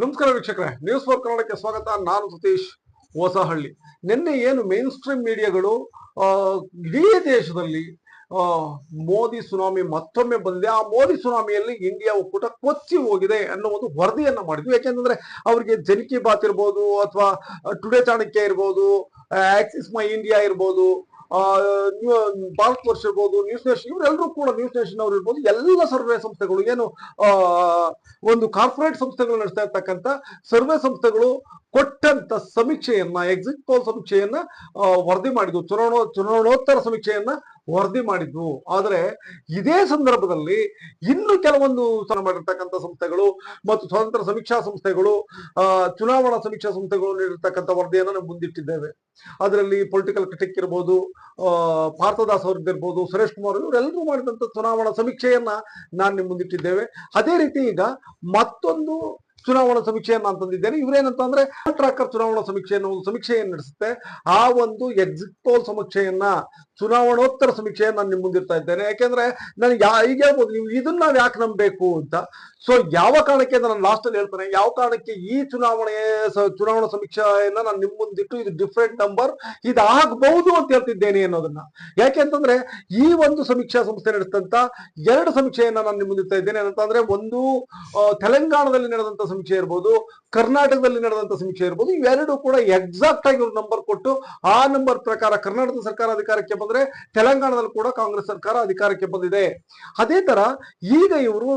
ನಮಸ್ಕಾರ ವೀಕ್ಷಕರೇ news four ಕನ್ನಡಕ್ಕೆ ಸ್ವಾಗತ. ನಾನು ಸತೀಶ್ ಹೊಸಹಳ್ಳಿ. ನಿನ್ನೆ ಏನು ಮೇನ್ ಸ್ಟ್ರೀಮ್ ಮೀಡಿಯಾಗಳು ಇಡೀ ದೇಶದಲ್ಲಿ ಮೋದಿ ಸುನಾಮಿ ಮತ್ತೊಮ್ಮೆ ಬಂದಿದೆ. ಆ ಮೋದಿ ಸುನಾಮಿಯಲ್ಲಿ ಇಂಡಿಯಾ ಒಕ್ಕೂಟ ಕೊಚ್ಚಿ ಹೋಗಿದೆ ಅನ್ನೋ ಒಂದು ವರದಿಯನ್ನು ಮಾಡಿದ್ವಿ. ಯಾಕೆಂತಂದ್ರೆ ಅವರಿಗೆ ಜನಕಿ ಬಾತ್ ಇರ್ಬೋದು, ಅಥವಾ ಟುಡೇ ಚಾಣಕ್ಯ ಇರ್ಬೋದು ಆಕ್ಸಿಸ್ ಮೈ ಇಂಡಿಯಾ ಇರ್ಬೋದು ಭಾರತ್ ವರ್ಷ ಇರ್ಬೋದು ನ್ಯೂಸ್ ನೇಷನ್ ಇವರೆಲ್ಲರೂ ಕೂಡ ನ್ಯೂಸ್ ನೇಷನ್ ಅವರು ಇರ್ಬೋದು, ಎಲ್ಲ ಸರ್ವೆ ಸಂಸ್ಥೆಗಳು, ಏನು ಒಂದು ಕಾರ್ಪೊರೇಟ್ ಸಂಸ್ಥೆಗಳು ನಡೆಸ್ತಾ ಇರ್ತಕ್ಕಂಥ ಸರ್ವೆ ಸಂಸ್ಥೆಗಳು ಕೊಟ್ಟಂತ ಸಮೀಕ್ಷೆಯನ್ನ ಎಕ್ಸಿಟ್ ಪೋಲ್ ಸಮೀಕ್ಷೆಯನ್ನ ವರದಿ ಮಾಡಿದ್ವು ಚುನಾವಣಾ ಚುನಾವಣೋತ್ತರ ಸಮೀಕ್ಷೆಯನ್ನ ವರದಿ ಮಾಡಿದ್ವು ಆದರೆ ಇದೇ ಸಂದರ್ಭದಲ್ಲಿ ಇನ್ನು ಕೆಲವೊಂದು ಮಾಡಿರ್ತಕ್ಕಂಥ ಸಂಸ್ಥೆಗಳು ಮತ್ತು ಸ್ವತಂತ್ರ ಸಮೀಕ್ಷಾ ಸಂಸ್ಥೆಗಳು ಚುನಾವಣಾ ಸಮೀಕ್ಷಾ ಸಂಸ್ಥೆಗಳು ನೀಡಿರ್ತಕ್ಕಂಥ ವರದಿಯನ್ನು ನಾವು ಮುಂದಿಟ್ಟಿದ್ದೇವೆ. ಅದರಲ್ಲಿ ಪೊಲಿಟಿಕಲ್ ಕ್ರಿಟಿಕ್ ಇರ್ಬೋದು ಆ, ಭಾರತದಾಸ್ ಅವ್ರದ್ದು ಇರ್ಬೋದು ಸುರೇಶ್ ಕುಮಾರ್ ಇವರೆಲ್ಲರೂ ಮಾಡಿದಂತ ಚುನಾವಣಾ ಸಮೀಕ್ಷೆಯನ್ನ ನಾನು ಮುಂದಿಟ್ಟಿದ್ದೇವೆ. ಅದೇ ರೀತಿ ಈಗ ಮತ್ತೊಂದು ಚುನಾವಣಾ ಸಮೀಕ್ಷೆಯನ್ನು ನಾನು ತಂದಿದ್ದೇನೆ. ಇವರೇನಂತ ಅಂದ್ರೆ ಟ್ರಾಕರ್ ಚುನಾವಣಾ ಸಮೀಕ್ಷೆಯನ್ನು ಒಂದು ಸಮೀಕ್ಷೆಯನ್ನು ನಡೆಸುತ್ತೆ. ಆ ಒಂದು ಎಕ್ಸಿಟ್ ಪೋಲ್ ಸಮೀಕ್ಷೆಯನ್ನ, ಚುನಾವಣೋತ್ತರ ಸಮೀಕ್ಷೆಯನ್ನು ನಾನು ನಿಮ್ಮ ಮುಂದಿರ್ತಾ ಇದ್ದೇನೆ. ಯಾಕೆಂದ್ರೆ ನನಗೆ ಯಾ, ಈಗ ಹೇಳ್ಬೋದು, ನೀವು ಇದನ್ನ ನಾವು ಯಾಕೆ ನಂಬಬೇಕು ಅಂತ. ಸೊ ಯಾವ ಕಾರಣಕ್ಕೆ ನಾನು ಲಾಸ್ಟ್ ಅಲ್ಲಿ ಹೇಳ್ತೇನೆ. ಯಾವ ಕಾರಣಕ್ಕೆ ಈ ಚುನಾವಣೆ ಚುನಾವಣಾ ಸಮೀಕ್ಷೆಯನ್ನ ನಾನು ನಿಮ್ಮ ಮುಂದಿಟ್ಟು ಇದು ಡಿಫ್ರೆಂಟ್ ನಂಬರ್ ಇದು ಆಗಬಹುದು ಅಂತ ಹೇಳ್ತಿದ್ದೇನೆ ಅನ್ನೋದನ್ನ. ಯಾಕೆ ಅಂತಂದ್ರೆ ಈ ಒಂದು ಸಮೀಕ್ಷಾ ಸಂಸ್ಥೆ ನಡೆಸಿದಂತ ಎರಡು ಸಮೀಕ್ಷೆಯನ್ನ ನಾನು ನಿಮ್ಮ ಮುಂದಿರ್ತಾ ಇದ್ದೇನೆ. ಏನಂತಂದ್ರೆ ಒಂದು ತೆಲಂಗಾಣದಲ್ಲಿ ನಡೆದಂತ ಸಮೀಕ್ಷೆ ಇರ್ಬೋದು, ಕರ್ನಾಟಕದಲ್ಲಿ ನಡೆದಂತ ಸಮೀಕ್ಷೆ ಇರ್ಬೋದು, ಇವೆರಡು ಕೂಡ ಎಕ್ಸಾಕ್ಟ್ ಆಗಿ ಒಂದು ನಂಬರ್ ಕೊಟ್ಟು ಆ ನಂಬರ್ ಪ್ರಕಾರ ಕರ್ನಾಟಕ ಸರ್ಕಾರ ಅಧಿಕಾರಕ್ಕೆ ಬಂದ್ರೆ ತೆಲಂಗಾಣದಲ್ಲಿ ಕೂಡ ಕಾಂಗ್ರೆಸ್ ಸರ್ಕಾರ ಅಧಿಕಾರಕ್ಕೆ ಬಂದಿದೆ. ಅದೇ ತರ ಈಗ ಇವರು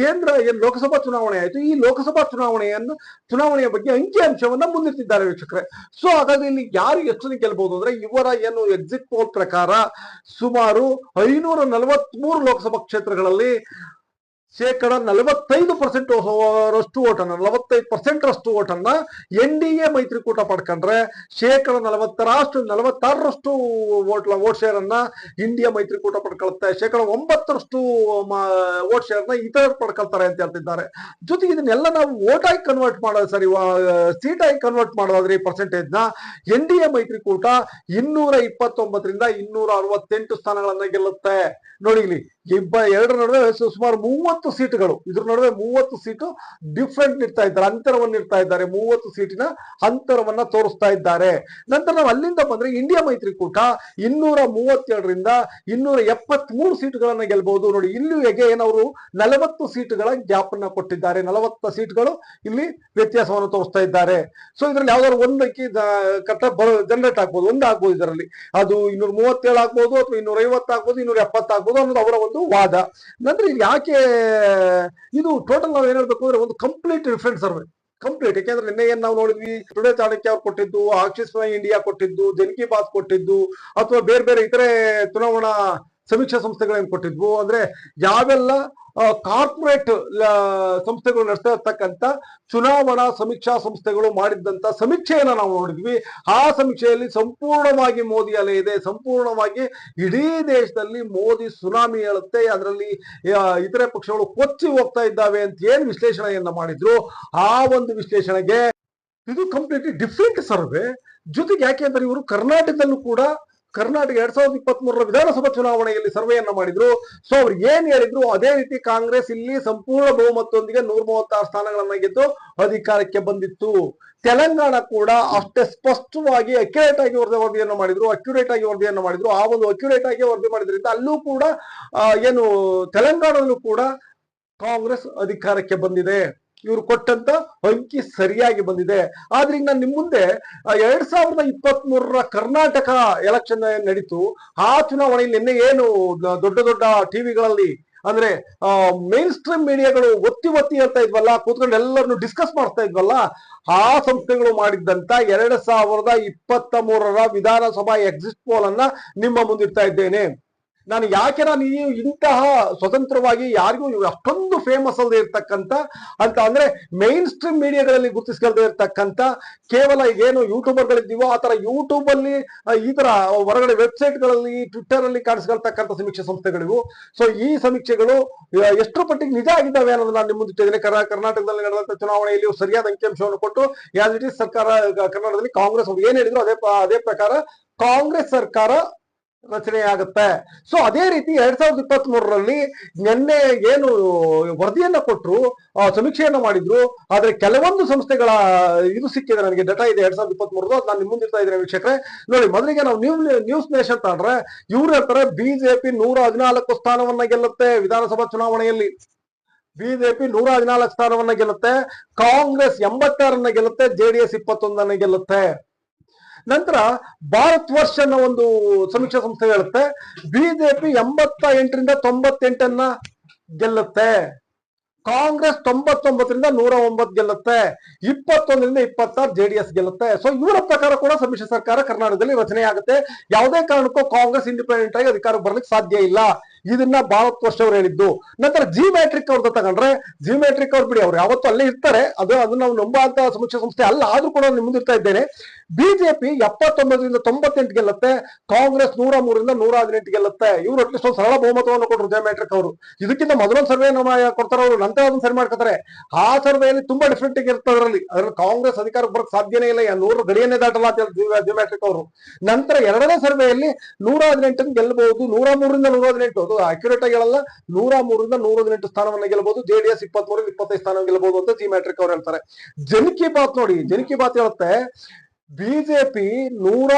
ಕೇಂದ್ರ, ಏನ್ ಲೋಕಸಭಾ ಚುನಾವಣೆ ಆಯ್ತು, ಈ ಲೋಕಸಭಾ ಚುನಾವಣೆಯನ್ನು, ಚುನಾವಣೆಯ ಬಗ್ಗೆ ಅಂಕಿ ಅಂಶವನ್ನ ಮುಂದಿಟ್ಟಿದ್ದಾರೆ ವೀಕ್ಷಕರೇ. ಸೊ ಹಾಗಾಗಿ ಇಲ್ಲಿ ಯಾರು ಎಷ್ಟು ಗೆಲ್ಬಹುದು ಅಂದ್ರೆ ಇವರ ಏನು ಎಕ್ಸಿಟ್ ಪೋಲ್ ಪ್ರಕಾರ ಸುಮಾರು ಐನೂರ ನಲವತ್ಮೂರು ಲೋಕಸಭಾ ಕ್ಷೇತ್ರಗಳಲ್ಲಿ ಶೇಕಡ ನಲವತ್ತೈದು ಪರ್ಸೆಂಟ್ ರಷ್ಟು ಓಟನ್ನು ನಲವತ್ತೈದು ಪರ್ಸೆಂಟ್ ರಷ್ಟು ಓಟನ್ನ ಎನ್ ಡಿ ಎ ಮೈತ್ರಿಕೂಟ ಪಡ್ಕೊಂಡ್ರೆ ಶೇಕಡ ನಲವತ್ತರಷ್ಟು, ನಲವತ್ತಾರರಷ್ಟು ಓಟ್ ಓಟ್ ಶೇರ್ ಅನ್ನ ಇಂಡಿಯಾ ಮೈತ್ರಿಕೂಟ ಪಡ್ಕೊಳುತ್ತೆ. ಶೇಕಡ ಒಂಬತ್ತರಷ್ಟು ಓಟ್ ಶೇರ್ನ ಇತರ ಪಡ್ಕೊಳ್ತಾರೆ ಅಂತ ಹೇಳ್ತಿದ್ದಾರೆ. ಜೊತೆಗೆ ಇದನ್ನೆಲ್ಲ ನಾವು ಓಟ್ ಕನ್ವರ್ಟ್ ಮಾಡೋದು ಸರಿ ಸೀಟ್ ಆಗಿ ಕನ್ವರ್ಟ್ ಮಾಡೋದಾದ್ರೆ ಈ ಪರ್ಸೆಂಟೇಜ್ನ ಎನ್ ಡಿ ಎ ಮೈತ್ರಿಕೂಟ ಇನ್ನೂರ ಇಪ್ಪತ್ತೊಂಬತ್ತರಿಂದ ಇನ್ನೂರ ಅರವತ್ತೆಂಟು ಸ್ಥಾನಗಳನ್ನ ಗೆಲ್ಲುತ್ತೆ. ನೋಡಿ ಇಲ್ಲಿ, ಇಬ್ಬ, ಎರಡರ ನಡುವೆ ಸುಮಾರು ಮೂವತ್ತು ಸೀಟುಗಳು. ಇದ್ರ ನಡುವೆ ಮೂವತ್ತು ಸೀಟು ಡಿಫ್ರೆಂಟ್ ಇರ್ತಾ ಇದ್ದಾರೆ, ಅಂತರವನ್ನು ಇಡ್ತಾ ಇದ್ದಾರೆ, ಮೂವತ್ತು ಸೀಟಿನ ಅಂತರವನ್ನ ತೋರಿಸ್ತಾ ಇದ್ದಾರೆ. ನಂತರ ನಾವು ಅಲ್ಲಿಂದ ಬಂದ್ರೆ ಇಂಡಿಯಾ ಮೈತ್ರಿಕೂಟ ಇನ್ನೂರ ಮೂವತ್ತೆರಡರಿಂದ ಇನ್ನೂರ ಎಪ್ಪತ್ಮೂರು ಸೀಟುಗಳನ್ನ ಗೆಲ್ಬಹುದು. ನೋಡಿ ಇಲ್ಲೂ ಎಗೇನ್ ಅವರು ನಲವತ್ತು ಸೀಟುಗಳ ಗ್ಯಾಪ್ ಅನ್ನ ಕೊಟ್ಟಿದ್ದಾರೆ. ನಲವತ್ತು ಸೀಟ್ಗಳು ಇಲ್ಲಿ ವ್ಯತ್ಯಾಸವನ್ನು ತೋರಿಸ್ತಾ ಇದ್ದಾರೆ. ಸೊ ಇದ್ರಲ್ಲಿ ಯಾವ್ದಾದ್ರು ಒಂದಕ್ಕೆ ಕರೆಕ್ಟ್ ಜನರೇಟ್ ಆಗ್ಬೋದು ಒಂದು ಆಗ್ಬೋದು. ಇದರಲ್ಲಿ. ಅದು ಇನ್ನೂರ ಮೂವತ್ತೇಳು ಆಗ್ಬೋದು, ಅಥವಾ ಇನ್ನೂರ ಐವತ್ತು ಇನ್ನೂರ ಎಪ್ಪತ್ತು ಆಗ್ಬೋದು ಅನ್ನೋದು ಅವರ ಒಂದು ವಾದ. ನಂತರ ಇಲ್ಲಿ ಯಾಕೆ ಇದು ಟೋಟಲ್ ನಾವು ಏನ್ ಹೇಳ್ಬೇಕು ಅಂದ್ರೆ ಒಂದು ಕಂಪ್ಲೀಟ್ ಡಿಫ್ರೆಂಟ್ ಸರ್ವೆ ಕಂಪ್ಲೀಟ್ ಯಾಕೆಂದ್ರೆ ನಿನ್ನೆ ಏನ್ ನಾವು ನೋಡಿದ್ವಿ? ಟುಡೇ ಚಾಣಕ್ಯ ಅವ್ರು ಕೊಟ್ಟಿದ್ದು ಆಕ್ಸಿಸ್ ಇಂಡಿಯಾ ಕೊಟ್ಟಿದ್ದು ಜನ್ ಕಿ ಬಾತ್ ಕೊಟ್ಟಿದ್ದು, ಅಥವಾ ಬೇರೆ ಬೇರೆ ಇತರೆ ಚುನಾವಣಾ ಸಮೀಕ್ಷಾ ಸಂಸ್ಥೆಗಳೇನ್ ಕೊಟ್ಟಿದ್ವು? ಅಂದ್ರೆ ಯಾವೆಲ್ಲ ಕಾರ್ಪೊರೇಟ್ ಸಂಸ್ಥೆಗಳು ನಡೆಸ್ತಾ ಇರ್ತಕ್ಕಂಥ ಚುನಾವಣಾ ಸಮೀಕ್ಷಾ ಸಂಸ್ಥೆಗಳು ಮಾಡಿದ್ದಂತ ಸಮೀಕ್ಷೆಯನ್ನ ನಾವು ನೋಡಿದ್ವಿ. ಆ ಸಮೀಕ್ಷೆಯಲ್ಲಿ ಸಂಪೂರ್ಣವಾಗಿ ಮೋದಿ ಅಲೆ ಇದೆ. ಸಂಪೂರ್ಣವಾಗಿ ಇಡೀ ದೇಶದಲ್ಲಿ ಮೋದಿ ಸುನಾಮಿ ಹೇಳುತ್ತೆ. ಅದರಲ್ಲಿ ಇತರೆ ಪಕ್ಷಗಳು ಕೊಚ್ಚಿ ಹೋಗ್ತಾ ಇದ್ದಾವೆ ಅಂತ ಏನ್ ವಿಶ್ಲೇಷಣೆಯನ್ನ ಮಾಡಿದ್ರು? ಆ ಒಂದು ವಿಶ್ಲೇಷಣೆಗೆ ಇದು ಕಂಪ್ಲೀಟ್ಲಿ ಡಿಫ್ರೆಂಟ್ ಸರ್ವೆ. ಜೊತೆಗೆ ಯಾಕೆ ಅಂದ್ರೆ ಇವರು ಕರ್ನಾಟಕದಲ್ಲೂ ಕೂಡ ಕರ್ನಾಟಕ ಎರಡ್ ಸಾವಿರದ ಇಪ್ಪತ್ತ್ ಮೂರರ ವಿಧಾನಸಭಾ ಚುನಾವಣೆಯಲ್ಲಿ ಸರ್ವೆಯನ್ನ ಮಾಡಿದ್ರು. ಸೊ ಅವ್ರು ಏನ್ ಹೇಳಿದ್ರು, ಅದೇ ರೀತಿ ಕಾಂಗ್ರೆಸ್ ಇಲ್ಲಿ ಸಂಪೂರ್ಣ ಬಹುಮತದೊಂದಿಗೆ ನೂರ ಮೂವತ್ತಾರು ಸ್ಥಾನಗಳನ್ನ ಗೆದ್ದು ಅಧಿಕಾರಕ್ಕೆ ಬಂದಿತ್ತು. ತೆಲಂಗಾಣ ಕೂಡ ಅಷ್ಟೇ ಸ್ಪಷ್ಟವಾಗಿ ಅಕ್ಯುರೇಟ್ ಆಗಿ ವರದಿ ವರದಿಯನ್ನು ಮಾಡಿದ್ರು. ಅಕ್ಯುರೇಟ್ ಆಗಿ ವರದಿಯನ್ನು ಮಾಡಿದ್ರು. ಆ ಒಂದು ಅಕ್ಯುರೇಟ್ ಆಗಿ ವರದಿ ಮಾಡಿದ್ರಿಂದ ಅಲ್ಲೂ ಕೂಡ ಏನು, ತೆಲಂಗಾಣದಲ್ಲೂ ಕೂಡ ಕಾಂಗ್ರೆಸ್ ಅಧಿಕಾರಕ್ಕೆ ಬಂದಿದೆ. ಇವರು ಕೊಟ್ಟಂತ ಅಂಕಿ ಸರಿಯಾಗಿ ಬಂದಿದೆ. ಆದ್ರೆ ಈಗ ನಾನು ನಿಮ್ ಮುಂದೆ ಎರಡ್ ಸಾವಿರದ ಇಪ್ಪತ್ತ್ ಮೂರರ ಕರ್ನಾಟಕ ಎಲೆಕ್ಷನ್ ನಡೀತು. ಆ ಚುನಾವಣೆಯಲ್ಲಿ ನಿನ್ನೆ ಏನು ದೊಡ್ಡ ದೊಡ್ಡ ಟಿವಿಗಳಲ್ಲಿ ಅಂದ್ರೆ ಮೇನ್ ಸ್ಟ್ರೀಮ್ ಮೀಡಿಯಾಗಳು ಒತ್ತಿ ಒತ್ತಿ ಹೇಳ್ತಾ ಇದ್ವಲ್ಲ, ಕೂತ್ಕೊಂಡು ಎಲ್ಲರನ್ನು ಡಿಸ್ಕಸ್ ಮಾಡ್ತಾ ಇದ್ವಲ್ಲ, ಆ ಸಂಸ್ಥೆಗಳು ಮಾಡಿದ್ದಂತ ಎರಡ್ ಸಾವಿರದ ಇಪ್ಪತ್ತ ಮೂರರ ವಿಧಾನಸಭಾ ಎಕ್ಸಿಟ್ ಪೋಲ್ ಅನ್ನ ನಿಮ್ಮ ಮುಂದಿಡ್ತಾ ಇದ್ದೇನೆ. ನಾನು ಯಾಕೆ ನಾನು ಈ ಇಂತಹ ಸ್ವತಂತ್ರವಾಗಿ ಯಾರಿಗೂ ಅಷ್ಟೊಂದು ಫೇಮಸ್ ಅಲ್ಲದೆ ಇರ್ತಕ್ಕಂಥ ಅಂತ ಅಂದ್ರೆ ಮೈನ್ ಸ್ಟ್ರೀಮ್ ಮೀಡಿಯಾಗಳಲ್ಲಿ ಗುರುತಿಸ್ಕೊಳ್ದೇ ಇರ್ತಕ್ಕಂಥ ಕೇವಲ ಏನು ಯೂಟ್ಯೂಬರ್ಗಳಿದ್ದೀವೋ ಆ ತರ ಯೂಟ್ಯೂಬ್ ಅಲ್ಲಿ ಆ, ಈ ತರ ಹೊರಗಡೆ ವೆಬ್ಸೈಟ್ಗಳಲ್ಲಿ ಟ್ವಿಟರ್ ಅಲ್ಲಿ ಕಾಣಿಸ್ಕೊಳ್ತಕ್ಕಂಥ ಸಮೀಕ್ಷೆ ಸಂಸ್ಥೆಗಳಿವು. ಸೊ ಈ ಸಮೀಕ್ಷೆಗಳು ಎಷ್ಟು ಮಟ್ಟಿಗೆ ನಿಜ ಆಗಿದ್ದಾವೆ ಅನ್ನೋದು ನಾನು ನಿಮ್ಮ ಮುಂದಿಟ್ಟಿದ್ದೇನೆ ಕರ್ನಾ- ಕರ್ನಾಟಕದಲ್ಲಿ ನಡೆದಂತ ಚುನಾವಣೆಯಲ್ಲಿ ಸರಿಯಾದ ಅಂಕಿಅಂಶವನ್ನು ಕೊಟ್ಟು ಯಾವ ರೀತಿ ಸರ್ಕಾರ ಕರ್ನಾಟಕದಲ್ಲಿ ಕಾಂಗ್ರೆಸ್ ಏನ್ ಹೇಳಿದ್ರು ಅದೇ ಅದೇ ಪ್ರಕಾರ ಕಾಂಗ್ರೆಸ್ ಸರ್ಕಾರ ರಚನೆಯಾಗುತ್ತೆ. ಸೊ ಅದೇ ರೀತಿ ಎರಡ್ ಸಾವಿರದ ಇಪ್ಪತ್ತ್ ಮೂರರಲ್ಲಿ ನಿನ್ನೆ ಏನು ವರದಿಯನ್ನ ಕೊಟ್ಟರು ಸಮೀಕ್ಷೆಯನ್ನ ಮಾಡಿದ್ರು. ಆದ್ರೆ ಕೆಲವೊಂದು ಸಂಸ್ಥೆಗಳ, ಇದು ಸಿಕ್ಕಿದೆ ನನಗೆ ಡೇಟಾ ಇದೆ ಎರಡ್ ಸಾವಿರದ ಇಪ್ಪತ್ತ್ ಮೂರದು ನಾನು ನಿಮ್ಮ ಮುಂದಿರ್ತಾ ಇದ್ದೀನಿ ವೀಕ್ಷಕರೇ. ನೋಡಿ, ಮೊದಲಿಗೆ ನಾವು ನ್ಯೂ ನ್ಯೂಸ್ ನೇಷನ್ ತಗೊಂಡ್ರೆ ಇವ್ರು ಹೇಳ್ತಾರೆ ಬಿಜೆಪಿ ನೂರ ಹದಿನಾಲ್ಕು ಸ್ಥಾನವನ್ನ ಗೆಲ್ಲುತ್ತೆ ವಿಧಾನಸಭಾ ಚುನಾವಣೆಯಲ್ಲಿ. ಬಿಜೆಪಿ ನೂರ ಹದಿನಾಲ್ಕು ಸ್ಥಾನವನ್ನ ಗೆಲ್ಲುತ್ತೆ. ಕಾಂಗ್ರೆಸ್ ಎಂಬತ್ತಾರನ್ನ ಗೆಲ್ಲುತ್ತೆ ಜೆಡಿಎಸ್ ಇಪ್ಪತ್ತೊಂದನ್ನ ಗೆಲ್ಲುತ್ತೆ. ನಂತರ ಭಾರತ್ ವರ್ಷ ಅನ್ನೋ ಒಂದು ಸಮೀಕ್ಷಾ ಸಂಸ್ಥೆ ಹೇಳುತ್ತೆ. ಬಿಜೆಪಿ ಎಂಬತ್ತ ಎಂಟರಿಂದ ತೊಂಬತ್ತೆಂಟನ್ನ ಗೆಲ್ಲುತ್ತೆ. ಕಾಂಗ್ರೆಸ್ ತೊಂಬತ್ತೊಂಬತ್ತರಿಂದ ನೂರ ಒಂಬತ್ತು ಗೆಲ್ಲುತ್ತೆ. ಇಪ್ಪತ್ತೊಂದರಿಂದ ಇಪ್ಪತ್ತಾರು ಜೆಡಿಎಸ್ ಗೆಲ್ಲುತ್ತೆ. ಸೊ ಇವರ ಪ್ರಕಾರ ಕೂಡ ಸಮ್ಮಿಶ್ರ ಸರ್ಕಾರ ಕರ್ನಾಟಕದಲ್ಲಿ ರಚನೆ ಆಗುತ್ತೆ ಯಾವುದೇ ಕಾರಣಕ್ಕೂ ಕಾಂಗ್ರೆಸ್ ಇಂಡಿಪೆಂಡೆಂಟ್ ಆಗಿ ಅಧಿಕಾರಕ್ಕೆ ಬರ್ಲಿಕ್ಕೆ ಸಾಧ್ಯ ಇಲ್ಲ. ಇದನ್ನ ಭಾರತ್ ವರ್ಷ ಅವ್ರು ಹೇಳಿದ್ದು. ನಂತರ ಜಿ ಮ್ಯಾಟ್ರಿಕ್ ಅವ್ರದ್ದು ತಗೊಂಡ್ರೆ ಜಿ ಮ್ಯಾಟ್ರಿಕ್ ಅವ್ರು ಬಿಡಿ, ಅವ್ರು ಯಾವತ್ತೂ ಅಲ್ಲೇ ಇರ್ತಾರೆ. ಅದು ಅದು ನಾವು ನಂಬುವಂತ ಸಮೀಕ್ಷಾ ಸಂಸ್ಥೆ ಅಲ್ಲ, ಆದ್ರೂ ಕೂಡ ಮುಂದಿರ್ತಾ ಇದ್ದೇನೆ. ಬಿಜೆಪಿ ಎಪ್ಪತ್ತೊಂಬತ್ತರಿಂದ ತೊಂಬತ್ತೆಂಟು ಗೆಲ್ಲುತ್ತೆ, ಕಾಂಗ್ರೆಸ್ ನೂರ ಮೂರರಿಂದ ನೂರ ಹದಿನೆಂಟು ಗೆಲ್ಲುತ್ತೆ. ಇವ್ರು ಅಟ್ಲೀಸ್ಟ್ ಒಂದು ಸರಳ ಬಹುಮತವನ್ನು ಕೊಟ್ಟರು ಜಿ ಮ್ಯಾಟ್ರಿಕ್ ಅವರು. ಇದಕ್ಕಿಂತ ಮೊದಲೊಂದು ಸರ್ವೆ ಕೊಡ್ತಾರೆ ಅವರು, ನಂತರ ಅದನ್ನ ಸರಿ ಮಾಡ್ಕೊತಾರೆ. ಆ ಸರ್ವೆಯಲ್ಲಿ ತುಂಬಾ ಡಿಫ್ರೆಂಟ್ ಇರ್ತದೆ ಅದರಲ್ಲಿ. ಅದ್ರಲ್ಲಿ ಕಾಂಗ್ರೆಸ್ ಅಧಿಕಾರಕ್ಕೆ ಬರಕ್ ಸಾಧ್ಯನೇ ಇಲ್ಲ ನೂರು ಗಡಿಯನ್ನೇ ದಾಟಲ್ಲ ಅಂತ ಮ್ಯಾಟ್ರಿಕ್ ಅವರು. ನಂತರ ಎರಡನೇ ಸರ್ವೆಯಲ್ಲಿ ನೂರ ಹದಿನೆಂಟನ್ನು ಗೆಲ್ಲಬಹುದು, ನೂರ ಮೂರರಿಂದ ನೂರ ಹದಿನೆಂಟು. ಅದು ಅಕ್ಯುರೇಟ್ ಆಗಿ ಹೇಳಲ್ಲ ನೂರ ಮೂರರಿಂದ ನೂರ ಹದಿನೆಂಟು ಸ್ಥಾನವನ್ನ ಗೆಲ್ಲಬಹುದು. ಜೆಡಿಎಸ್ ಇಪ್ಪತ್ಮೂರಿಂದ ಇಪ್ಪತ್ತೈದು ಸ್ಥಾನ ಗೆಲ್ಲಬಹುದು ಅಂತ ಜಿ ಮ್ಯಾಟ್ರಿಕ್ ಅವ್ರು ಹೇಳ್ತಾರೆ. ಜನ್ ಕಿ ಬಾತ್ ನೋಡಿ ಜನ್ ಕಿ ಬಾತ್ ಹೇಳುತ್ತೆ, ಬಿಜೆಪಿ ನೂರ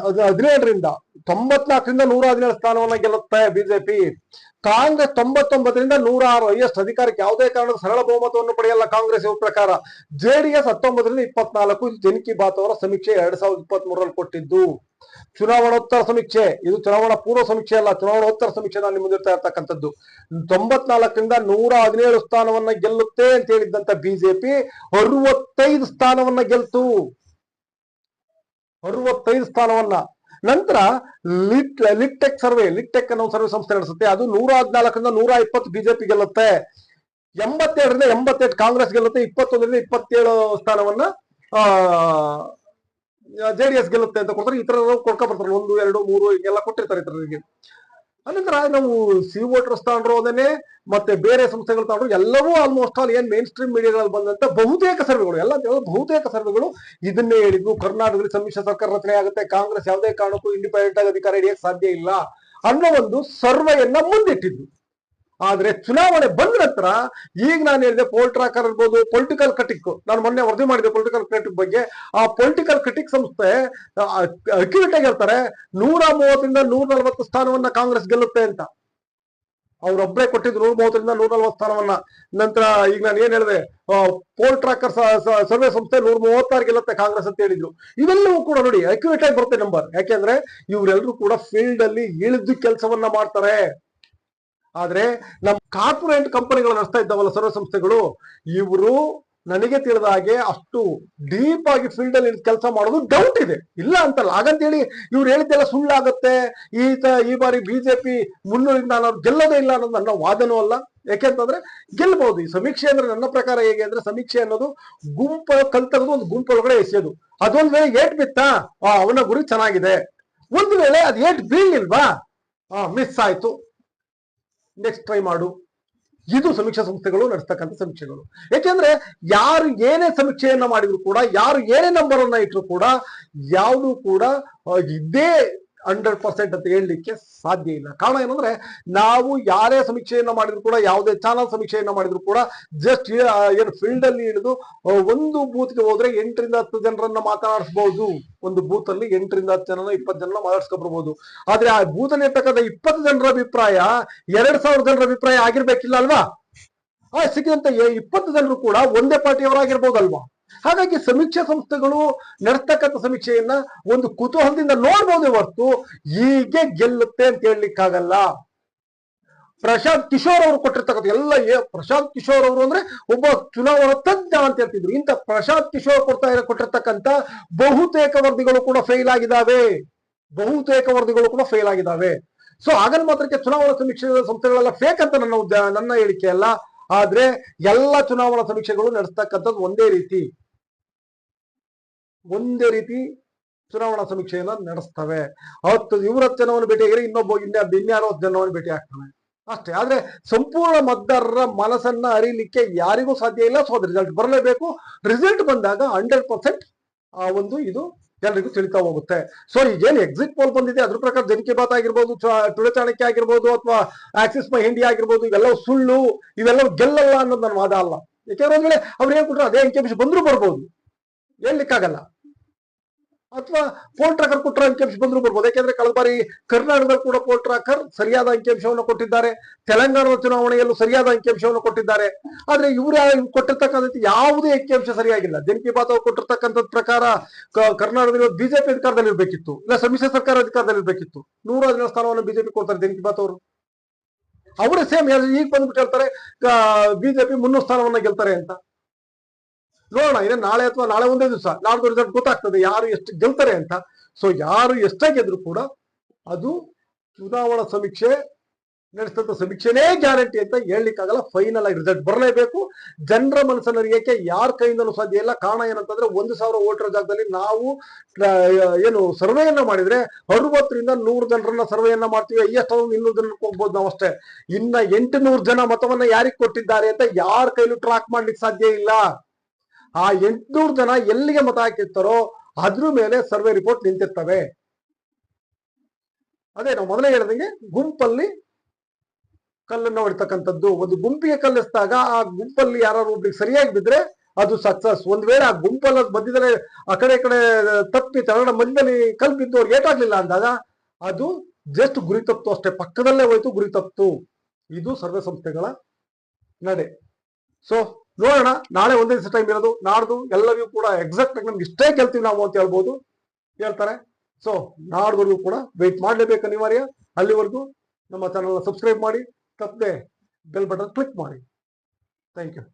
ಹದ್- ಹದಿನೇಳರಿಂದ ತೊಂಬತ್ನಾಲ್ಕರಿಂದ ನೂರ ಹದಿನೇಳು ಸ್ಥಾನವನ್ನ ಗೆಲ್ಲುತ್ತೆ ಬಿಜೆಪಿ. ಕಾಂಗ್ರೆಸ್ ತೊಂಬತ್ತೊಂಬತ್ತರಿಂದ ನೂರ ಆರು ಹೈಯೆಸ್ಟ್ ಅಧಿಕಾರಕ್ಕೆ ಯಾವುದೇ ಕಾರಣದ ಸರಳ ಬಹುಮತವನ್ನು ಪಡೆಯಲ್ಲ ಕಾಂಗ್ರೆಸ್ ಪ್ರಕಾರ. ಜೆಡಿಎಸ್ ಹತ್ತೊಂಬತ್ತರಿಂದ ಇಪ್ಪತ್ನಾಲ್ಕು ಜನ್ ಕಿ ಬಾತ್ ಅವರ ಸಮೀಕ್ಷೆ ಎರಡ್ ಸಾವಿರದ ಇಪ್ಪತ್ತ್ ಮೂರರಲ್ಲಿ ಕೊಟ್ಟಿದ್ದು. ಚುನಾವಣೋತ್ತರ ಸಮೀಕ್ಷೆ. ಇದು ಚುನಾವಣಾ ಪೂರ್ವ ಸಮೀಕ್ಷೆ ಅಲ್ಲ ಚುನಾವಣೋತ್ತರ ಸಮೀಕ್ಷೆ ನಾನು ಮುಂದಿರ್ತಾ ಇರ್ತಕ್ಕಂಥದ್ದು. ತೊಂಬತ್ನಾಲ್ಕರಿಂದ ನೂರ ಹದಿನೇಳು ಸ್ಥಾನವನ್ನ ಗೆಲ್ಲುತ್ತೆ ಅಂತ ಹೇಳಿದ್ದಂತ ಬಿಜೆಪಿ ಅರವತ್ತೈದು ಸ್ಥಾನವನ್ನ ಗೆಲ್ತು. ಅರವತ್ತೈದು ಸ್ಥಾನವನ್ನ. ನಂತರ ಲಿಟ್, ಲಿಟ್ಟೆಕ್ ಸರ್ವೆ, ಲಿಟ್ಟೆಕ್ ಅನ್ನೋ ಸರ್ವೆ ಸಂಸ್ಥೆ ನಡೆಸುತ್ತೆ. ಅದು ನೂರ ಹದಿನಾಲ್ಕರಿಂದ ನೂರ ಇಪ್ಪತ್ತು ಬಿಜೆಪಿ ಗೆಲ್ಲುತ್ತೆ. ಎಂಬತ್ತೆರಡರಿಂದ ಎಂಬತ್ತೆಂಟು ಕಾಂಗ್ರೆಸ್ ಗೆಲ್ಲುತ್ತೆ. ಇಪ್ಪತ್ತೊಂದರಿಂದ ಇಪ್ಪತ್ತೇಳು ಸ್ಥಾನವನ್ನ ಆ, ಜೆಡಿಎಸ್ ಗೆಲ್ಲುತ್ತೆ ಅಂತ ಕೊಡ್ತಾರೆ ಇತರ ಕೊಡ್ಕೊ ಬರ್ತಾರೆ. ಒಂದು, ಎರಡು, ಮೂರು, ಹೀಗೆಲ್ಲ ಕೊಟ್ಟಿರ್ತಾರೆ ಇತರರಿಗೆ ಅನಂತರ ನಾವು ಸಿ ವೋಟರ್ಸ್ ತಗೊಂಡ್ರು ಅದನ್ನೇ, ಮತ್ತೆ ಬೇರೆ ಸಂಸ್ಥೆಗಳು ತಗೊಂಡ್ರು ಎಲ್ಲವೂ ಆಲ್ಮೋಸ್ಟ್ ಆಲ್ ಏನ್ ಮೇನ್ ಸ್ಟ್ರೀಮ್ ಮೀಡಿಯಾಗಳಲ್ಲಿ ಬಂದಂತ ಬಹುತೇಕ ಸರ್ವೆಗಳು, ಎಲ್ಲ ಬಹುತೇಕ ಸರ್ವೆಗಳು ಇದನ್ನೇ ಹೇಳಿದ್ರು ಕರ್ನಾಟಕದಲ್ಲಿ ಸಮ್ಮಿಶ್ರ ಸರ್ಕಾರ ರಚನೆ ಆಗುತ್ತೆ, ಕಾಂಗ್ರೆಸ್ ಯಾವುದೇ ಕಾರಣಕ್ಕೂ ಇಂಡಿಪೆಂಡೆಂಟ್ ಆಗಿ ಅಧಿಕಾರ ಹಿಡಿಯಕ್ಕೆ ಸಾಧ್ಯ ಇಲ್ಲ ಅನ್ನೋ ಒಂದು ಸರ್ವೆಯನ್ನ ಮುಂದಿಟ್ಟಿದ್ದು ಆದ್ರೆ ಚುನಾವಣೆ ಬಂದ ನಂತರ ಈಗ ನಾನು ಹೇಳಿದೆ ಪೋಲ್ ಟ್ರಾಕರ್ ಇರ್ಬೋದು ಪೊಲಿಟಿಕಲ್ ಕ್ರಿಟಿಕ್ ನಾನು ಮೊನ್ನೆ ವರದಿ ಮಾಡಿದೆ ಪೊಲಿಟಿಕಲ್ ಕ್ರಿಟಿಕ್ ಬಗ್ಗೆ. ಆ ಪೊಲಿಟಿಕಲ್ ಕ್ರಿಟಿಕ್ ಸಂಸ್ಥೆ ಅಕ್ಯುರೇಟ್ ಆಗಿ ನೂರ ಮೂವತ್ತರಿಂದ ನೂರ ನಲವತ್ತು ಸ್ಥಾನವನ್ನ ಕಾಂಗ್ರೆಸ್ ಗೆಲ್ಲುತ್ತೆ ಅಂತ. ಅವ್ರೊಬ್ಬರೇ ಕೊಟ್ಟಿದ್ದು ನೂರ ಮೂವತ್ತರಿಂದ ನೂರ ನಲ್ವತ್ತು ಸ್ಥಾನವನ್ನ. ನಂತರ ಈಗ ನಾನು ಏನ್ ಹೇಳಿದೆ ಪೋಲ್ ಟ್ರಾಕರ್ ಸರ್ವೆ ಸಂಸ್ಥೆ ನೂರ ಮೂವತ್ತಾರು ಗೆಲ್ಲುತ್ತೆ ಕಾಂಗ್ರೆಸ್ ಅಂತ ಹೇಳಿದ್ರು. ಇವೆಲ್ಲವೂ ಕೂಡ ನೋಡಿ ಅಕ್ಯುರೇಟ್ ಆಗಿ ಬರುತ್ತೆ ನಂಬರ್ ಯಾಕೆಂದ್ರೆ ಇವರೆಲ್ಲರೂ ಕೂಡ ಫೀಲ್ಡ್ ಅಲ್ಲಿ ಇಳಿದು ಕೆಲಸವನ್ನ ಮಾಡ್ತಾರೆ. ಆದ್ರೆ ನಮ್ಮ ಕಾರ್ಪೊರೇಟ್ ಕಂಪನಿಗಳು ನಡೆಸ್ತಾ ಇದ್ದಾವಲ್ಲ ಸರ್ವ ಸಂಸ್ಥೆಗಳು, ಇವರು ನನಗೆ ತಿಳಿದ ಹಾಗೆ ಅಷ್ಟು ಡೀಪ್ ಆಗಿ ಫೀಲ್ಡ್ ಅಲ್ಲಿ ಕೆಲಸ ಮಾಡೋದು ಡೌಟ್ ಇದೆ. ಇಲ್ಲ ಅಂತಲ್ಲ, ಹಾಗಂತೇಳಿ ಇವ್ರು ಹೇಳಿದ್ದೆಲ್ಲ ಸುಳ್ಳಾಗತ್ತೆ, ಈ ಈ ಬಾರಿ ಬಿಜೆಪಿ ಮುನ್ನೂರಿಂದ ನಾನು ಗೆಲ್ಲೋದೇ ಇಲ್ಲ ಅನ್ನೋದು ನನ್ನ ವಾದನೂ ಅಲ್ಲ. ಯಾಕೆಂತಂದ್ರೆ ಗೆಲ್ಬಹುದು. ಈ ಸಮೀಕ್ಷೆ ಅಂದ್ರೆ ನನ್ನ ಪ್ರಕಾರ ಹೇಗೆ ಅಂದ್ರೆ ಸಮೀಕ್ಷೆ ಅನ್ನೋದು ಗುಂಪು ಕಲ್ ಒಂದು ಗುಂಪೊಳಗಡೆ ಎಸೆಯೋದು. ಅದೊಂದ್ ವೇಳೆ ಏಟ್ ಬಿತ್ತಾ ಅವನ ಗುರಿ ಚೆನ್ನಾಗಿದೆ. ಒಂದು ವೇಳೆ ಅದು ಏಟ್ ಬೀಳಿಲ್ವಾ ಮಿಸ್ ಆಯ್ತು. ನೆಕ್ಸ್ಟ್ ಟ್ರೈ ಮಾಡು. ಇದು ಸಮೀಕ್ಷಾ ಸಂಸ್ಥೆಗಳು ನಡೆಸ್ತಕ್ಕಂಥ ಸಮೀಕ್ಷೆಗಳು. ಯಾಕೆಂದ್ರೆ ಯಾರು ಏನೇ ಸಮೀಕ್ಷೆಯನ್ನ ಮಾಡಿದ್ರು ಕೂಡ, ಯಾರು ಏನೇ ನಂಬರ್ ಅನ್ನ ಇಟ್ಟರು ಕೂಡ, ಯಾವುದು ಕೂಡ ಇದೇ ಹಂಡ್ರೆಡ್ ಪರ್ಸೆಂಟ್ ಅಂತ ಹೇಳಲಿಕ್ಕೆ ಸಾಧ್ಯ ಇಲ್ಲ. ಕಾರಣ ಏನಂದ್ರೆ, ನಾವು ಯಾರೇ ಸಮೀಕ್ಷೆಯನ್ನು ಮಾಡಿದ್ರು ಕೂಡ, ಯಾವುದೇ ಚಾನಲ್ ಸಮೀಕ್ಷೆಯನ್ನು ಮಾಡಿದ್ರು ಕೂಡ ಜಸ್ಟ್ ಏನು ಫೀಲ್ಡ್ ಅಲ್ಲಿ ಹಿಡಿದು ಒಂದು ಬೂತ್ಗೆ ಹೋದ್ರೆ ಎಂಟರಿಂದ ಹತ್ತು ಜನರನ್ನ ಮಾತನಾಡಿಸಬಹುದು ಒಂದು ಬೂತ್ ಅಲ್ಲಿ ಎಂಟರಿಂದ ಹತ್ತು ಜನ ಇಪ್ಪತ್ತು ಜನ ಮಾತಾಡ್ಸ್ಕೊಬರ್ಬೋದು. ಆದ್ರೆ ಆ ಬೂತ್ ಅಲ್ಲಿ ಇರ್ತಕ್ಕಂಥ ಇಪ್ಪತ್ತು ಜನರ ಅಭಿಪ್ರಾಯ, ಎರಡ್ ಸಾವಿರ ಜನರ ಅಭಿಪ್ರಾಯ ಆಗಿರ್ಬೇಕಿಲ್ಲ ಅಲ್ವಾ? ಆ, ಸಿಕ್ಕಿದಂತ ಇಪ್ಪತ್ತು ಜನರು ಕೂಡ ಒಂದೇ ಪಾರ್ಟಿಯವರಾಗಿರ್ಬೋದಲ್ವಾ? ಹಾಗಾಗಿ ಸಮೀಕ್ಷಾ ಸಂಸ್ಥೆಗಳು ನಡ್ತಕ್ಕಂಥ ಸಮೀಕ್ಷೆಯನ್ನ ಒಂದು ಕುತೂಹಲದಿಂದ ನೋಡ್ಬೋದೇ ಹೊರತು ಹೀಗೆ ಗೆಲ್ಲುತ್ತೆ ಅಂತ ಹೇಳಲಿಕ್ಕಾಗಲ್ಲ. ಪ್ರಶಾಂತ್ ಕಿಶೋರ್ ಅವರು ಕೊಟ್ಟಿರ್ತಕ್ಕಂಥ ಎಲ್ಲ ಪ್ರಶಾಂತ್ ಕಿಶೋರ್ ಅವರು ಅಂದ್ರೆ ಒಬ್ಬ ಚುನಾವಣಾ ತಜ್ಞ ಅಂತ ಹೇಳ್ತಿದ್ರು. ಇಂಥ ಪ್ರಶಾಂತ್ ಕಿಶೋರ್ ಕೊಡ್ತಾ ಕೊಟ್ಟಿರ್ತಕ್ಕಂಥ ಬಹುತೇಕ ವರದಿಗಳು ಕೂಡ ಫೇಲ್ ಆಗಿದಾವೆ ಬಹುತೇಕ ವರದಿಗಳು ಕೂಡ ಫೇಲ್ ಆಗಿದಾವೆ ಸೊ ಆಗಲ್ ಮಾತ್ರಕ್ಕೆ ಚುನಾವಣಾ ಸಮೀಕ್ಷೆ ಸಂಸ್ಥೆಗಳೆಲ್ಲ ಫೇಕ್ ಅಂತ ನನ್ನ ನನ್ನ ಹೇಳಿಕೆ ಅಲ್ಲ. ಆದ್ರೆ ಎಲ್ಲ ಚುನಾವಣಾ ಸಮೀಕ್ಷೆಗಳು ನಡೆಸ್ತಕ್ಕಂಥದ್ದು ಒಂದೇ ರೀತಿ. ಒಂದೇ ರೀತಿ ಚುನಾವಣಾ ಸಮೀಕ್ಷೆಯನ್ನ ನಡೆಸ್ತವೆ. ಅವತ್ತು ಇವರ ಹತ್ತು ಜನವನ್ನು ಭೇಟಿಯಾಗಿದ್ರೆ ಇನ್ನೊಬ್ಬ ಇನ್ನೇ ಇನ್ಯಾರೋ ಜನವನ್ನು ಭೇಟಿ ಆಗ್ತಾನೆ. ಅಷ್ಟೇ. ಆದ್ರೆ ಸಂಪೂರ್ಣ ಮತದಾರರ ಮನಸ್ಸನ್ನ ಅರಿಲಿಕ್ಕೆ ಯಾರಿಗೂ ಸಾಧ್ಯ ಇಲ್ಲ. ಸೊ ಅದು ರಿಸಲ್ಟ್ ಬರಲೇಬೇಕು. ರಿಸಲ್ಟ್ ಬಂದಾಗ ಹಂಡ್ರೆಡ್ ಪರ್ಸೆಂಟ್ ಆ ಒಂದು ಇದು ಎಲ್ರಿಗೂ ತಿಳಿತಾ ಹೋಗುತ್ತೆ. ಸೊ ಈಗೇನು ಎಕ್ಸಿಟ್ ಪೋಲ್ ಬಂದಿದೆ, ಅದ್ರ ಪ್ರಕಾರ ಜನಕಿ ಬಾತ್ ಆಗಿರ್ಬೋದು ತುಳು ಚಾಣಕ್ಯ ಆಗಿರ್ಬೋದು, ಅಥವಾ ಆಕ್ಸಿಸ್ ಮೈ ಇಂಡಿಯಾ ಆಗಿರ್ಬೋದು, ಇವೆಲ್ಲವೂ ಸುಳ್ಳು, ಇವೆಲ್ಲವೂ ಗೆಲ್ಲಲ್ಲ ಅನ್ನೋದು ನನ್ನ ವಾದ ಅಲ್ಲ. ಯಾಕೆಂದ್ರೆ ಅವ್ರು ಏನ್ ಕೊಟ್ರು ಅದೇ ಅಂಕಿಅಂಶ ಬಂದ್ರು ಬರ್ಬೋದು. ಹೇಳ್ಲಿಕ್ಕಾಗಲ್ಲ. ಅಥವಾ ಪೋಲ್ ಟ್ರಾಕರ್ ಕೊಟ್ಟರೆ ಅಂಕಿಅಂಶ ಬಂದ್ರು ಬರ್ಬೋದು. ಯಾಕೆಂದ್ರೆ ಕಳೆದ ಬಾರಿ ಕರ್ನಾಟಕದಲ್ಲಿ ಕೂಡ ಪೋಲ್ ಟ್ರಾಕರ್ ಸರಿಯಾದ ಅಂಕಿಅಂಶವನ್ನು ಕೊಟ್ಟಿದ್ದಾರೆ. ತೆಲಂಗಾಣದ ಚುನಾವಣೆಯಲ್ಲೂ ಸರಿಯಾದ ಅಂಕಿಅಂಶವನ್ನು ಕೊಟ್ಟಿದ್ದಾರೆ. ಆದ್ರೆ ಇವ್ರು ಕೊಟ್ಟಿರ್ತಕ್ಕಂಥ ಯಾವುದೇ ಅಂಕಿಅಂಶ ಸರಿಯಾಗಿಲ್ಲ. ಜನಕಿ ಬಾತ್ ಅವ್ರು ಕೊಟ್ಟಿರ್ತಕ್ಕಂಥದ್ ಪ್ರಕಾರ ಕರ್ನಾಟಕದಲ್ಲಿ ಬಿಜೆಪಿ ಅಧಿಕಾರದಲ್ಲಿ ಇರಬೇಕಿತ್ತು. ಇಲ್ಲ ಸಮ್ಮಿಶ್ರ ಸರ್ಕಾರ ಅಧಿಕಾರದಲ್ಲಿ ಇರಬೇಕಿತ್ತು. ನೂರ ಹದಿನೇಳು ಸ್ಥಾನವನ್ನು ಬಿಜೆಪಿ ಕೊಡ್ತಾರೆ ಜನಕಿ ಬಾತ್ ಅವರು. ಅವರೇ ಸೇಮ್ ಈಗ ಬಂದ್ಬಿಟ್ಟು ಹೇಳ್ತಾರೆ ಬಿಜೆಪಿ ಮುನ್ನೂರು ಸ್ಥಾನವನ್ನ ಗೆಲ್ತಾರೆ ಅಂತ. ನೋಡೋಣ ಇದೆ ನಾಳೆ ಅಥವಾ ನಾಳೆ ಒಂದೇ ದಿವಸ, ನಾಡ್ದು ರಿಸಲ್ಟ್ ಗೊತ್ತಾಗ್ತದೆ, ಯಾರು ಎಷ್ಟು ಗೆಲ್ತಾರೆ ಅಂತ. ಸೊ ಯಾರು ಎಷ್ಟೇ ಗೆದ್ರು ಕೂಡ ಅದು ಚುನಾವಣಾ ಸಮೀಕ್ಷೆ, ನಡೆಸಿದಂತ ಸಮೀಕ್ಷೆನೇ ಗ್ಯಾರಂಟಿ ಅಂತ ಹೇಳಲಿಕ್ಕಾಗಲ್ಲ ಫೈನಲ್ ಆಗಿ ರಿಸಲ್ಟ್ ಬರಲೇಬೇಕು. ಜನರ ಮನಸ್ಸನ್ನು ಅರಿಯಕ್ಕೆ ಯಾರ ಕೈಯಿಂದಲೂ ಸಾಧ್ಯ ಇಲ್ಲ. ಕಾರಣ ಏನಂತಂದ್ರೆ, ಒಂದು ಸಾವಿರ ಓಟರ್ ಜಾಗದಲ್ಲಿ ನಾವು ಏನು ಸರ್ವೆಯನ್ನ ಮಾಡಿದ್ರೆ ಅರವತ್ತರಿಂದ ನೂರು ಜನರನ್ನ ಸರ್ವೆಯನ್ನು ಮಾಡ್ತೀವಿ. ಎಷ್ಟು ಇನ್ನೂರು ಜನಕ್ಕೆ ಹೋಗ್ಬೋದು ನಾವು ಅಷ್ಟೇ. ಇನ್ನ ಎಂಟು ನೂರು ಜನ ಮತವನ್ನು ಯಾರಿಗೆ ಕೊಟ್ಟಿದ್ದಾರೆ ಅಂತ ಯಾರ ಕೈಲೂ ಟ್ರ್ಯಾಕ್ ಮಾಡ್ಲಿಕ್ಕೆ ಸಾಧ್ಯ ಇಲ್ಲ. ಆ ಎಂಟ್ನೂರು ಜನ ಎಲ್ಲಿಗೆ ಮತ ಹಾಕಿರ್ತಾರೋ ಅದ್ರ ಮೇಲೆ ಸರ್ವೆ ರಿಪೋರ್ಟ್ ನಿಂತಿರ್ತವೆ. ಅದೇ ನಾವು ಮೊದಲೇ ಹೇಳಿದಂಗೆ ಗುಂಪಲ್ಲಿ ಕಲ್ಲನ್ನು ಹೊಡಿತಕ್ಕಂಥದ್ದು, ಒಂದು ಗುಂಪಿಗೆ ಕಲ್ಲಿಸಿದಾಗ ಆ ಗುಂಪಲ್ಲಿ ಯಾರು ಒಬ್ಬರಿಗೆ ಸರಿಯಾಗಿ ಬಿದ್ರೆ ಅದು ಸಕ್ಸಸ್ ಒಂದ್ ವೇಳೆ ಆ ಗುಂಪಲ್ಲಿ ಮಧ್ಯದಲ್ಲಿ ಆ ಕಡೆ ಕಡೆ ತಪ್ಪಿ ತಗಡ ಮಧ್ಯದಲ್ಲಿ ಕಲ್ ಬಿದ್ದು ಅವ್ರಿಗೆ ಏಟಾಗ್ಲಿಲ್ಲ ಅಂದಾಗ ಅದು ಜಸ್ಟ್ ಗುರಿ ತಪ್ತು ಅಷ್ಟೇ. ಪಕ್ಕದಲ್ಲೇ ಹೋಯ್ತು ಗುರಿ ತಪ್ತು ಇದು ಸರ್ವೆ ಸಂಸ್ಥೆಗಳ ನಡೆ. ಸೊ ನೋಡೋಣ, ನಾಳೆ ಒಂದೇ ದಿವಸ ಟೈಮ್ ಇರೋದು, ನಾಡ್ದು ಎಲ್ಲರಿಗೂ ಕೂಡ ಎಕ್ಸಾಕ್ಟ್ ಆಗಿ ನಮ್ಗೆ ಇಷ್ಟೇ ಕೇಳ್ತೀವಿ ನಾವು ಅಂತ ಹೇಳ್ಬೋದು, ಹೇಳ್ತಾರೆ. ಸೊ ನಾಡ್ದವರೆಗೂ ಕೂಡ ವೆಯ್ಟ್ ಮಾಡಲೇಬೇಕು ಅನಿವಾರ್ಯ. ಅಲ್ಲಿವರೆಗೂ ನಮ್ಮ ಚಾನಲ್ನ ಸಬ್ಸ್ಕ್ರೈಬ್ ಮಾಡಿ, ತಪ್ಪದೆ ಬೆಲ್ ಬಟನ್ ಕ್ಲಿಕ್ ಮಾಡಿ. Thank you